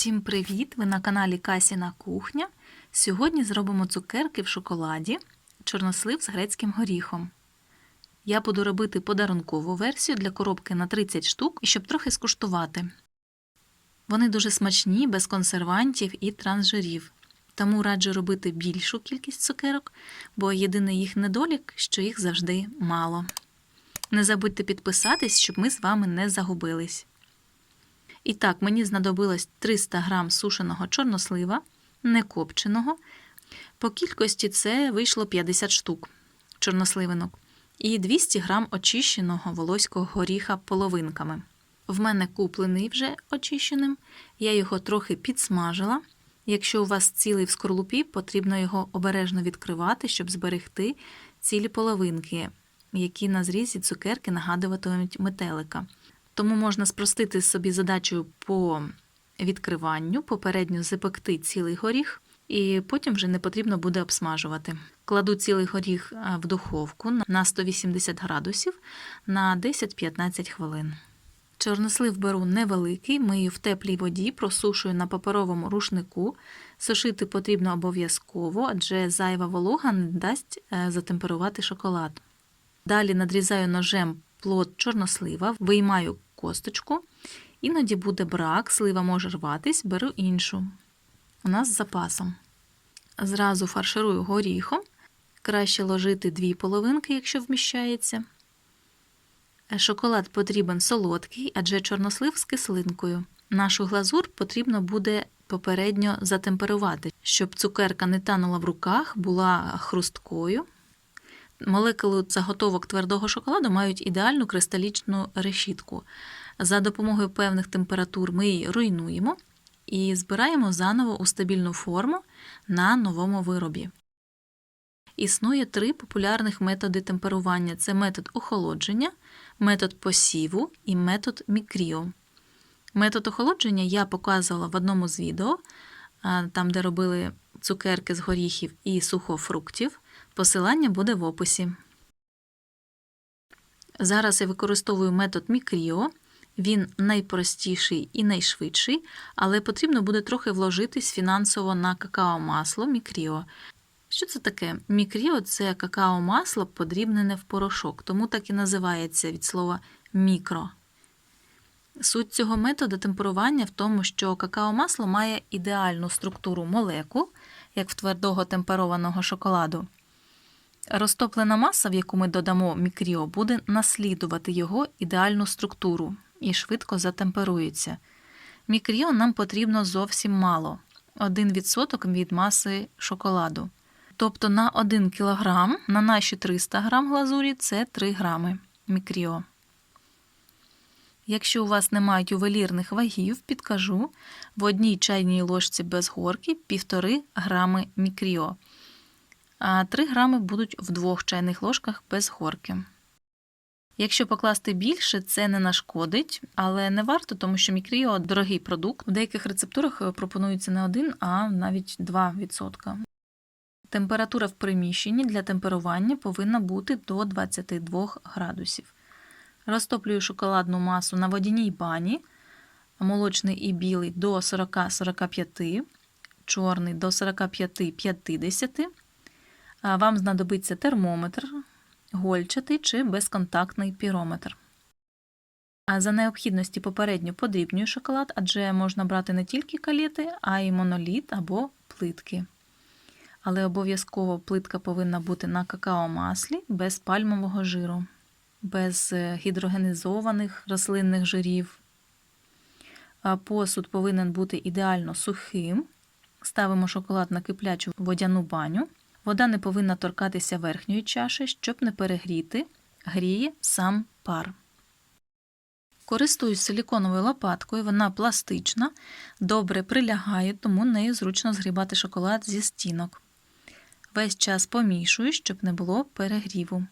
Всім привіт! Ви на каналі Касіна Кухня. Сьогодні зробимо цукерки в шоколаді, чорнослив з грецьким горіхом. Я буду робити подарункову версію для коробки на 30 штук, щоб трохи скуштувати. Вони дуже смачні, без консервантів і трансжирів. Тому раджу робити більшу кількість цукерок, бо єдиний їх недолік, що їх завжди мало. Не забудьте підписатись, щоб ми з вами не загубились. І так, мені знадобилось 300 г сушеного чорнослива, некопченого. По кількості це вийшло 50 штук чорносливинок і 200 г очищеного волоського горіха половинками. В мене куплений вже очищеним, я його трохи підсмажила. Якщо у вас цілий в скорлупі, потрібно його обережно відкривати, щоб зберегти цілі половинки, які на зрізі цукерки нагадуватимуть метелика. Тому можна спростити собі задачу по відкриванню, попередньо запекти цілий горіх, і потім вже не потрібно буде обсмажувати. Кладу цілий горіх в духовку на 180 градусів на 10-15 хвилин. Чорнослив беру невеликий, мию в теплій воді, просушую на паперовому рушнику. Сушити потрібно обов'язково, адже зайва волога не дасть затемперувати шоколад. Далі надрізаю ножем плод чорнослива, виймаю косточку. Іноді буде брак, слива може рватись, беру іншу. У нас з запасом. Зразу фарширую горіхом. Краще ложити дві половинки, якщо вміщається. Шоколад потрібен солодкий, адже чорнослив з кислинкою. Нашу глазур потрібно буде попередньо затемперувати, щоб цукерка не танула в руках, була хрусткою. Молекули заготовок твердого шоколаду мають ідеальну кристалічну решітку. За допомогою певних температур ми її руйнуємо і збираємо заново у стабільну форму на новому виробі. Існує три популярних методи темперування: це метод охолодження, метод посіву і метод мікріо. Метод охолодження я показувала в одному з відео, там, де робили цукерки з горіхів і сухофруктів. Посилання буде в описі. Зараз я використовую метод мікріо. Він найпростіший і найшвидший, але потрібно буде трохи вложитись фінансово на какао-масло мікріо. Що це таке? Мікріо це какао-масло подрібнене в порошок, тому так і називається від слова мікро. Суть цього методу темперування в тому, що какао-масло має ідеальну структуру молекул, як в твердого темперованого шоколаду. Розтоплена маса, в яку ми додамо мікріо, буде наслідувати його ідеальну структуру і швидко затемперується. Мікріо нам потрібно зовсім мало 1% від маси шоколаду. Тобто на 1 кг на наші 300 г глазурі це 3 грами мікріо. Якщо у вас немає ювелірних вагів, підкажу в одній чайній ложці без горки 1,5 грами мікріо а 3 грами будуть в двох чайних ложках без горки. Якщо покласти більше, це не нашкодить, але не варто, тому що мікріо дорогий продукт. В деяких рецептурах пропонується не 1, а навіть 2%. Температура в приміщенні для темперування повинна бути до 22 градусів. Розтоплюю шоколадну масу на водяній бані, молочний і білий до 40-45, чорний до 45-50 вам знадобиться термометр, гольчатий чи безконтактний пірометр. А за необхідності попередньо подрібнюю шоколад, адже можна брати не тільки каліти, а й моноліт або плитки. Але обов'язково плитка повинна бути на какао-маслі без пальмового жиру, без е, гідрогенізованих рослинних жирів. Посуд повинен бути ідеально сухим. Ставимо шоколад на киплячу водяну баню. Вода не повинна торкатися верхньої чаші, щоб не перегріти, гріє сам пар. Користуюсь силіконовою лопаткою, вона пластична, добре прилягає, тому нею зручно згрібати шоколад зі стінок. Весь час помішую, щоб не було перегріву.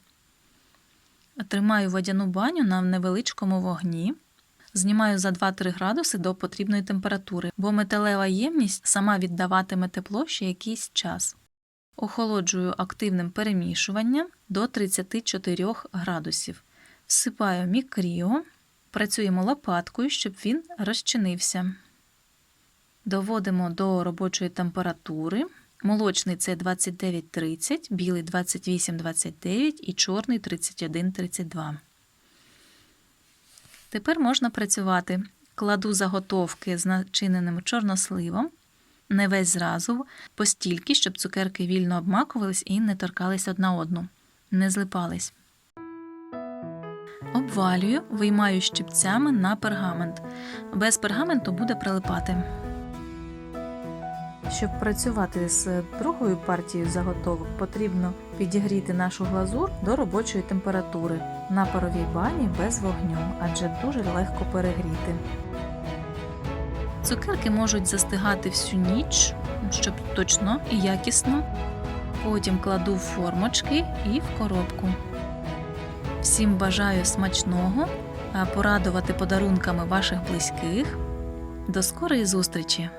Тримаю водяну баню на невеличкому вогні. Знімаю за 2-3 градуси до потрібної температури, бо металева ємність сама віддаватиме тепло ще якийсь час. Охолоджую активним перемішуванням до 34 градусів. Всипаю мікріо, працюємо лопаткою, щоб він розчинився. Доводимо до робочої температури. Молочний це 29,30, білий 28,29 і чорний 31,32. Тепер можна працювати. Кладу заготовки з начиненим чорносливом, не весь зразу, постільки, щоб цукерки вільно обмакувались і не торкались одна одну, не злипались. Обвалюю, виймаю щипцями на пергамент. Без пергаменту буде прилипати. Щоб працювати з другою партією заготовок, потрібно підігріти нашу глазур до робочої температури на паровій бані без вогню, адже дуже легко перегріти. Цукерки можуть застигати всю ніч, щоб точно і якісно. Потім кладу в формочки і в коробку. Всім бажаю смачного, порадувати подарунками ваших близьких. До скорої зустрічі!